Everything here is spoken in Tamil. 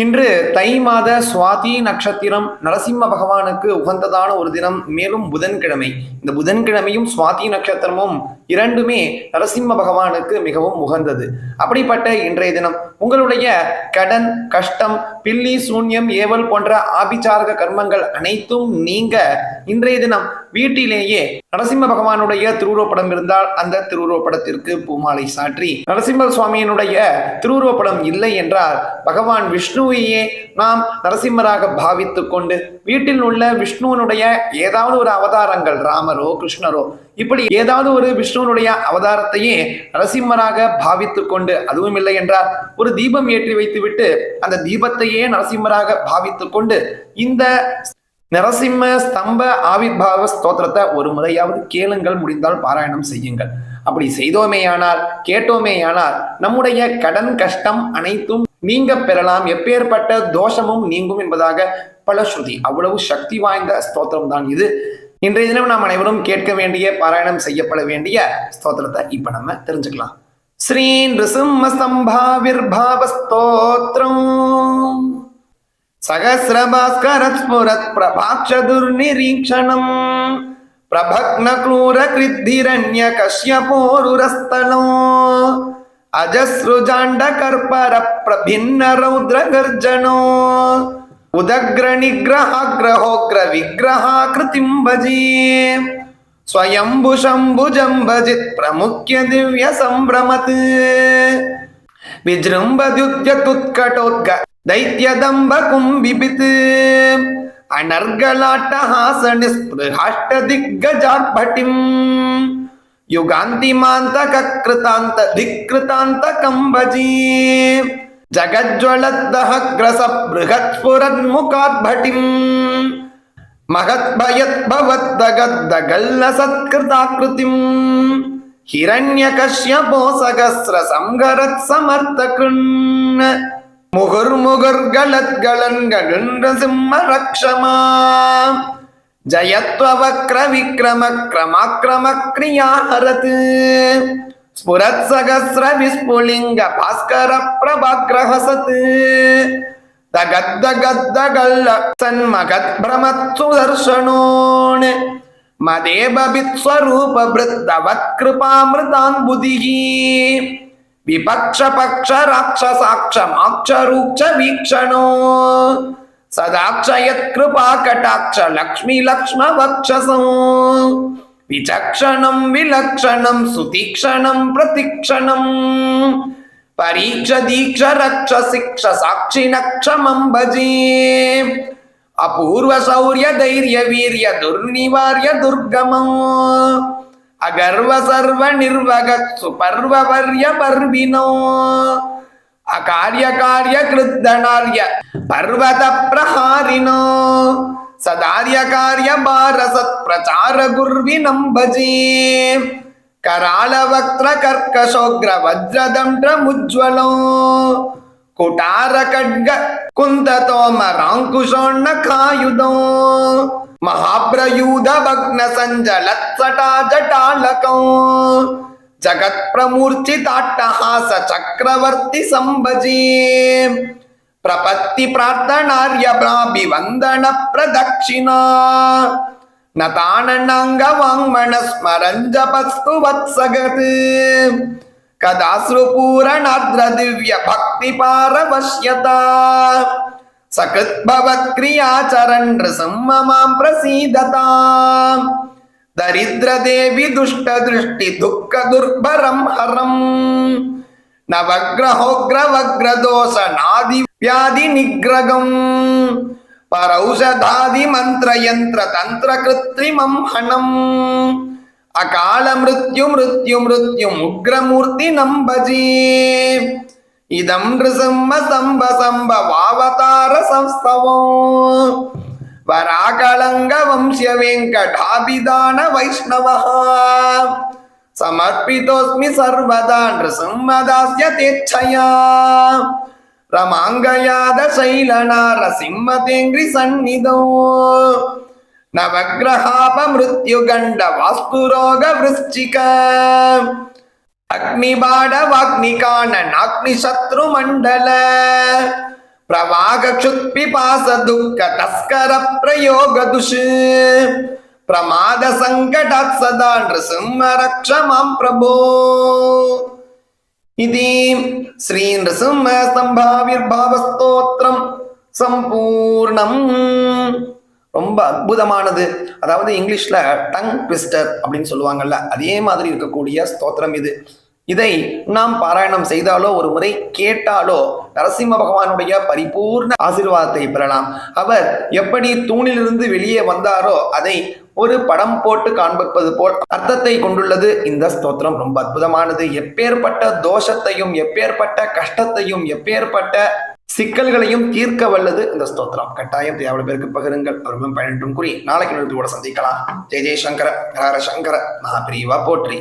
இன்று தை மாத சுவாதி நட்சத்திரம் நரசிம்ம பகவானுக்கு உகந்ததான ஒரு தினம் மேலும் புதன்கிழமை. இந்த புதன்கிழமையும் சுவாதி நட்சத்திரமும் இரண்டுமே நரசிம்ம பகவானுக்கு மிகவும் உகந்தது. அப்படிப்பட்ட இன்றைய தினம் உங்களுடைய கடன் கஷ்டம் பில்லி சூன்யம் ஏவல் போன்ற ஆபிச்சாரக கர்மங்கள் அனைத்தும் நீங்க இன்றைய தினம் வீட்டிலேயே நரசிம்ம பகவானுடைய திருவுருவப்படம் இருந்தால் அந்த திருவுருவப்படத்திற்கு பூமாலை சாற்றி நரசிம்ம சுவாமியினுடைய திருவுருவப்படம் இல்லை என்றால் பகவான் விஷ்ணுவையே நாம் நரசிம்மராக பாவித்து கொண்டு வீட்டில் உள்ள விஷ்ணுவனுடைய ஏதாவது ஒரு அவதாரங்கள் ராமரோ கிருஷ்ணரோ இப்படி ஏதாவது ஒரு விஷ்ணுவனுடைய அவதாரத்தையே நரசிம்மராக பாவித்து கொண்டு அதுவும் இல்லை என்றால் ஒரு தீபம் ஏற்றி வைத்துவிட்டு அந்த தீபத்தையே நரசிம்மராக பாவித்துக் கொண்டு இந்த நரசிம்ம ஸ்தம்ப ஆவிர்பாவ ஸ்தோத்திரத்தை ஒரு முறையாவது கேளுங்கள் முடிந்தால் பாராயணம் செய்யுங்கள். அப்படி செய்தோமேயானால் கேட்டோமேயானால் நம்முடைய கடன் கஷ்டம் அனைத்தும் நீங்க பெறலாம். எப்பேற்பட்ட தோஷமும் நீங்கும் என்பதாக பல ஸ்ருதி. அவ்வளவு சக்தி வாய்ந்த ஸ்தோத்திரம் தான் இது. இன்றைய தினம் நாம் அனைவரும் கேட்க வேண்டிய பாராயணம் செய்யப்பட வேண்டிய ஸ்தோத்திரத்தை இப்ப நம்ம தெரிஞ்சுக்கலாம். श्रीनृसिंहसम्भाविर्भावस्तोत्रम् सहस्रभास्करस्फुरत् प्रभाक्षदुर्निरीक्षणम् प्रभग्नक्रूरकृद्धिरण्यकश्यपोरुरस्तलो अजसृजाण्डकर्परप्रभिन्नरौद्रगर्जनो उदग्रनिग्रहाग्रहोग्रविग्रहाकृतिं भजे स्वयम्भुशम्भुजम्भजित् प्रमुख्य दिव्यसम्भ्रमत् विजृम्भद्युद्यतुत्कटोद्ग दैत्यदम्ब कुम्बिपित् अनर्गलाट्टहासनिस्पृहाष्टदिग्गजार्भटिम् युगान्तिमान्तककृतान्त धिक्कृतान्तकम्बजी जगज्ज्वलद्दहग्रस बृहत्स्फुरन्मुखाद्भटिम् महद्भयद्भवद्दगद्दगल्लसत्कृताकृतिम् हिरण्यकश्यपो सहस्रसंहरत्समर्थकृन् मुहुर्मुहुर्गलद्गलन्गगण्डसिंह रक्षमा जयत्ववक्र विक्रम தகத்தகத்தகல்ல சன்மகத் பிரமத்சுதர்ஷனோன் மதேபித்வரூப விருத்தவத் கிருபாமிருதான் புதிகி விபக்ஷ பக்ஷ ராட்சசாட்ச மாட்சரூட்ச வீக்ஷணோ சதாட்சயத் கிருபா கட்டாட்ச லக்ஷ்மி விலக்ஷணம் சுதீக்ஷணம் பிரதிக்ஷணம் பரீட்ச தீட்ச ரக்ஷ சிக்ஷ சாட்சி நக்ஷமம் பஜே. அபூர்வ சௌரிய தைரிய வீரிய துர்நிவாரிய துர்கமம் அகர்வ சர்வ நிர்வக சுபர்வவர்ய பர்வினோ அகாரிய காரிய கிருத்தனார்ய பர்வத பிரஹாரினோ சதாரிய காரிய பாரசத் பிரச்சார குர்வி நம்பஜே प्रचार गुर्विनं भजे कराल वक्त्र कर्कशोग्र वज्रदंष्ट्र मुज्ज्वलो कुटार खड्ग कुन्दतोमराङ्कुशोण्ण खायुधो महाप्रयूध भग्न सञ्जलत्सटा जटालकौ जगत्प्रमूर्छिताट्टहास चक्रवर्ति सम्भजे प्रपत्ति प्रार्थनार्य प्राभिवन्दन प्रदक्षिणा नताननाङ्गवाङ्मण स्मरन् जपस्तु वत्सगत् कदाश्रुपूरणार्द्र दिव्य भक्तिपारवश्यता सकृद्भवत्क्रियाचरन् नृसिंह मां प्रसीदता दरिद्रदेवि பரௌஷதாதி மந்திர யந்திர தந்திர கிருத்திமம் ஹனம். அகால மிருத்யு மிருத்யு மிருத்யு உக்ரமூர்த்தி நம்பஜி இதம் நிருசம்ம சம்ப சம்ப வாவதார சம்ஸ்தவம் வராகலங்க வம்சிய வெங்கடாபிதான வைஷ்ணவ சமர்ப்பிதோஸ்மி சர்வதா நிருசம்மதாஸ்ய தேச்சயா రమాంగయాద శైల నారసింహతేంగ్రి సన్నిధౌ నవగ్రహాప మృత్యుగండ వాస్తురోగ వృశ్చిక అగ్నిబాడ వాగ్నికాణ నాగ్ని శత్రు మండల ప్రవాగ క్షుత్పిపాస దుఃఖ తస్కర ప్రయోగ దుష్ ప్రమాద సంకటాత్ సదా నృసింహ రక్ష మాం ప్రభో சம்பாவிர்பாவ ஸ்தோத்திரம் சம்பூர்ணம் ரொம்ப அற்புதமானது. அதாவது இங்கிலீஷ்ல டங் ட்விஸ்டர் அப்படின்னு சொல்லுவாங்கல்ல அதே மாதிரி இருக்கக்கூடிய ஸ்தோத்திரம் இது. இதை நாம் பாராயணம் செய்தாலோ ஒரு முறை கேட்டாலோ நரசிம்ம பகவானுடைய பரிபூர்ண ஆசிர்வாதத்தை பெறலாம். அவர் எப்படி தூணிலிருந்து வெளியே வந்தாரோ அதை ஒரு படம் போட்டு காண்பிப்பது போல் அர்த்தத்தை கொண்டுள்ளது. இந்த ஸ்தோத்திரம் ரொம்ப அற்புதமானது. எப்பேற்பட்ட தோஷத்தையும் எப்பேற்பட்ட கஷ்டத்தையும் எப்பேற்பட்ட சிக்கல்களையும் தீர்க்க வல்லது இந்த ஸ்தோத்திரம். கட்டாயம் எவ்வளவு பேருக்கு பகிருங்கள். அவர்களும் பயனட்டும் கூறி நாளைக்கு நிறுத்தி கூட சந்திக்கலாம். ஜெய ஜெயசங்கர ஹர சங்கர மகாபிரிவா போற்றி.